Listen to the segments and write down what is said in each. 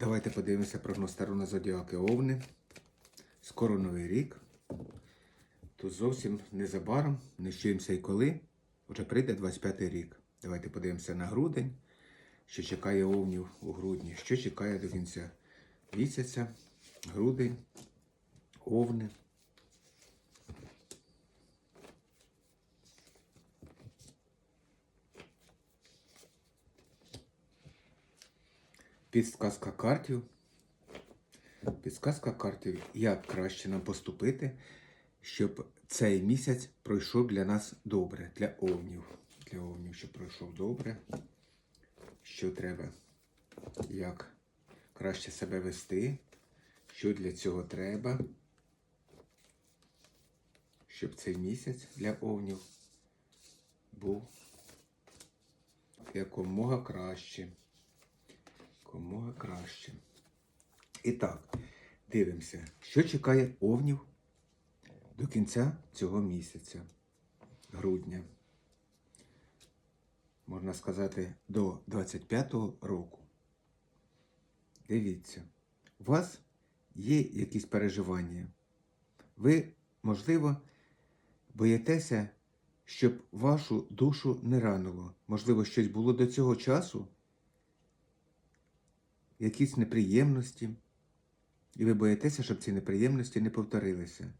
Давайте подивимося прогноз Таро Зодіаки Овни. Скоро новий рік. Тут зовсім незабаром, не щуємося і коли. Вже прийде 25-й рік. Давайте подивимося на грудень, що чекає овнів у грудні, що чекає до кінця місяця, грудень, овни. Підсказка картів. Підсказка картів, як краще нам поступити, щоб цей місяць пройшов для нас добре, для овнів. Для овнів, щоб пройшов добре. Що треба, як краще себе вести, що для цього треба, щоб цей місяць для овнів був якомога краще. Якомога краще. І так, дивимося, що чекає овнів до кінця цього місяця, грудня. Можна сказати, до 25-го року. Дивіться, у вас є якісь переживання. Ви, можливо, боїтеся, щоб вашу душу не ранило. Можливо, щось було до цього часу, якісь неприємності, і ви боїтеся, щоб ці неприємності не повторилися.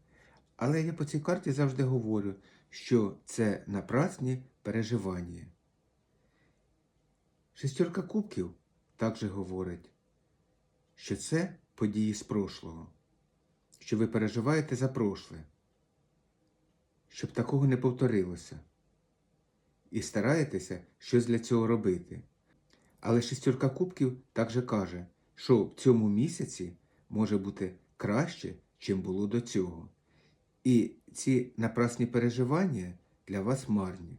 Але я по цій карті завжди говорю, що це напрасні переживання. Шестерка кубків також говорить, що це події з прошлого, що ви переживаєте за прошле, щоб такого не повторилося. І стараєтеся щось для цього робити. Але шестерка кубків також каже, що в цьому місяці може бути краще, чим було до цього. І ці напрасні переживання для вас марні.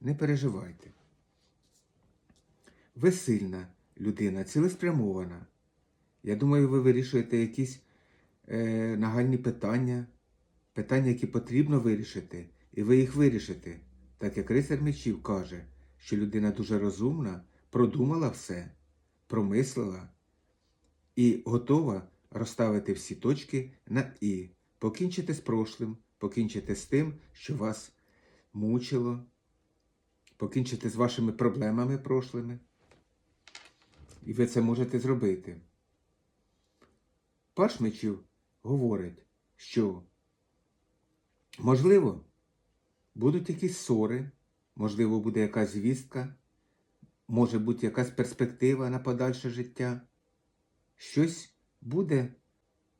Не переживайте. Ви сильна людина, цілеспрямована. Я думаю, ви вирішуєте якісь е, нагальні питання, питання, які потрібно вирішити, і ви їх вирішите, так як рицар мечів каже, що людина дуже розумна, продумала все, промислила і готова розставити всі точки на І, покінчити з прошлим, покінчити з тим, що вас мучило, покінчити з вашими проблемами прошлими. І ви це можете зробити. Паш мечів говорить, що можливо будуть якісь ссори, можливо, буде якась звістка, може бути якась перспектива на подальше життя. Щось буде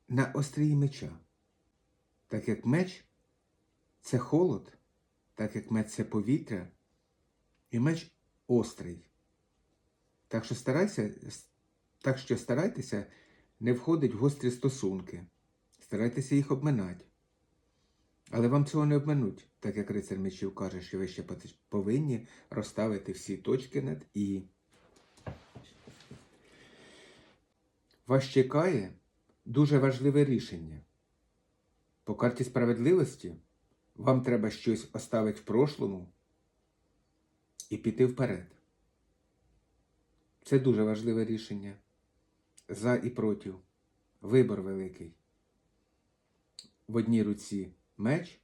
на острії меча. Так як меч це холод, так як меч це повітря, і меч острий. Так що старайся, так що старайтеся не входить в гострі стосунки. Старайтеся їх обминати. Але вам цього не обминуть, так як рицар мечів каже, що ви ще повинні розставити всі точки над І. Вас чекає дуже важливе рішення. По карті справедливості вам треба щось оставити в прошлому і піти вперед. Це дуже важливе рішення. За і проти. Вибор великий. В одній руці меч,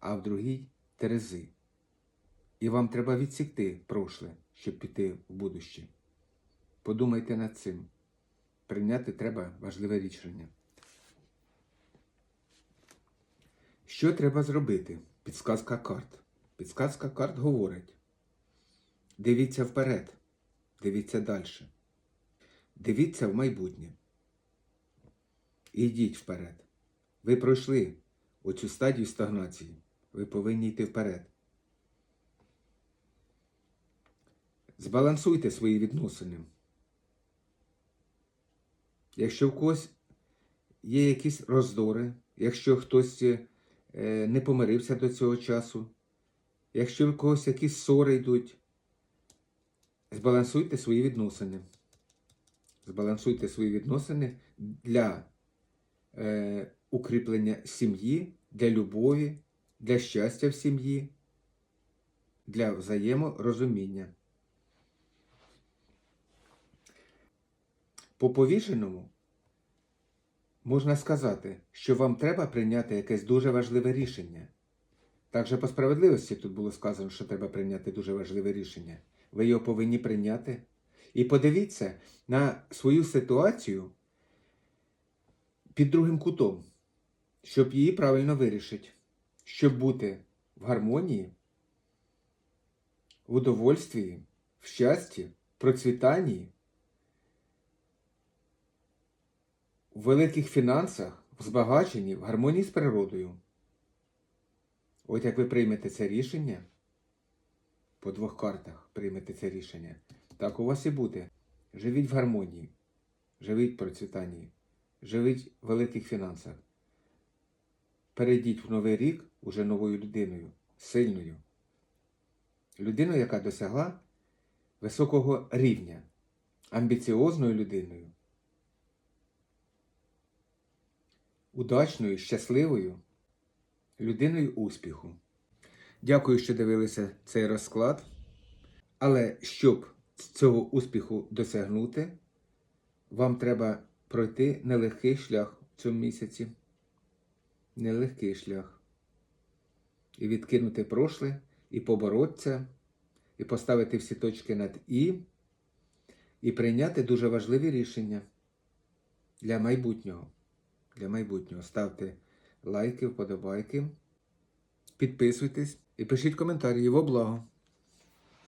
а в другій терези. І вам треба відсікти прошле, щоб піти в будуще. Подумайте над цим. Прийняти треба важливе рішення. Що треба зробити? Підсказка карт. Підсказка карт говорить. Дивіться вперед. Дивіться далі. Дивіться в майбутнє. І йдіть вперед. Ви пройшли оцю стадію стагнації. Ви повинні йти вперед. Збалансуйте свої відносини. Якщо в когось є якісь роздори, якщо хтось е, не помирився до цього часу, якщо в когось якісь ссори йдуть, збалансуйте свої відносини. Збалансуйте свої відносини для е, укріплення сім'ї, для любові, для щастя в сім'ї, для взаєморозуміння. По повішеному можна сказати, що вам треба прийняти якесь дуже важливе рішення. Також по справедливості тут було сказано, що треба прийняти дуже важливе рішення. Ви його повинні прийняти. І подивіться на свою ситуацію під другим кутом, щоб її правильно вирішити, щоб бути в гармонії, в удовольствії, в щасті, процвітанні, в великих фінансах, в збагаченні, в гармонії з природою. От як ви приймете це рішення, по двох картах приймете це рішення, так у вас і буде. Живіть в гармонії, живіть в процвітанні, живіть в великих фінансах. Перейдіть в новий рік уже новою людиною, сильною. Людиною, яка досягла високого рівня, амбіціозною людиною, удачною, щасливою людиною успіху. Дякую, що дивилися цей розклад. Але щоб цього успіху досягнути, вам треба пройти нелегкий шлях в цьому місяці. Нелегкий шлях. І відкинути прошле, і поборотися, і поставити всі точки над І, і прийняти дуже важливі рішення для майбутнього. Для майбутнього. Ставте лайки, вподобайки, підписуйтесь і пишіть коментарі во благо.